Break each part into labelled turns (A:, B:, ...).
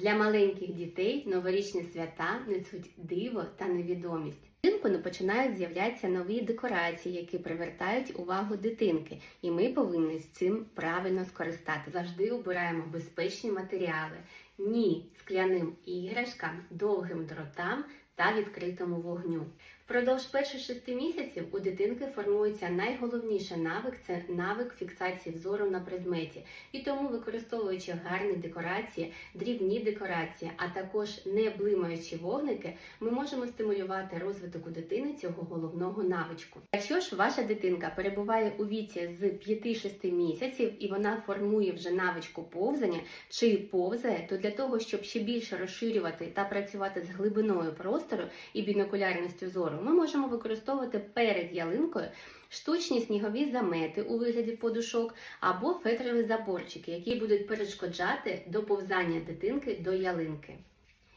A: Для маленьких дітей новорічні свята несуть диво та невідомість. Динку починають з'являтися нові декорації, які привертають увагу дитинки, і ми повинні з цим правильно скористати. Завжди обираємо безпечні матеріали, ні скляним іграшкам, довгим дротам та відкритому вогню. Впродовж перших шести місяців у дитинки формується найголовніший навик це навик фіксації взору на предметі. І тому, використовуючи гарні декорації, дрібні декорації, а також не блимаючі вогники, ми можемо стимулювати розвиток у дитини цього головного навичку. Якщо ж ваша дитинка перебуває у віці з 5-6 місяців і вона формує вже навичку повзання чи повзає, то для того, щоб ще більше розширювати та працювати з глибиною простору і бінокулярністю зору, ми можемо використовувати перед ялинкою штучні снігові замети у вигляді подушок або фетрові заборчики, які будуть перешкоджати доповзання дитинки до ялинки.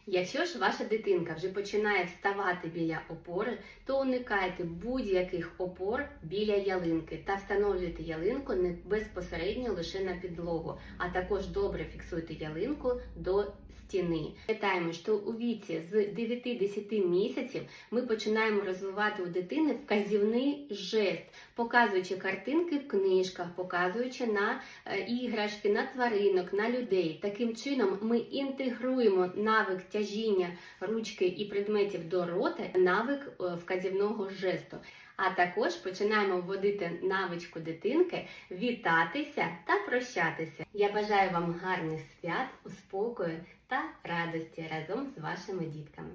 A: Якщо ж ваша дитинка вже починає вставати біля опори, то уникайте будь-яких опор біля ялинки та встановлюйте ялинку не безпосередньо лише на підлогу, а також добре фіксуйте ялинку до стіни. Пам'ятаємо, що у віці з 9-10 місяців ми починаємо розвивати у дитини вказівний жест, показуючи картинки в книжках, показуючи на е, іграшки, на тваринок, на людей. Таким чином ми інтегруємо навик тяжіння ручки і предметів до рота, навик е, вказівного жесту. А також починаємо вводити навичку дитинки вітатися та прощатися. Я бажаю вам гарних свят, у спокою та радості разом з вашими дітками.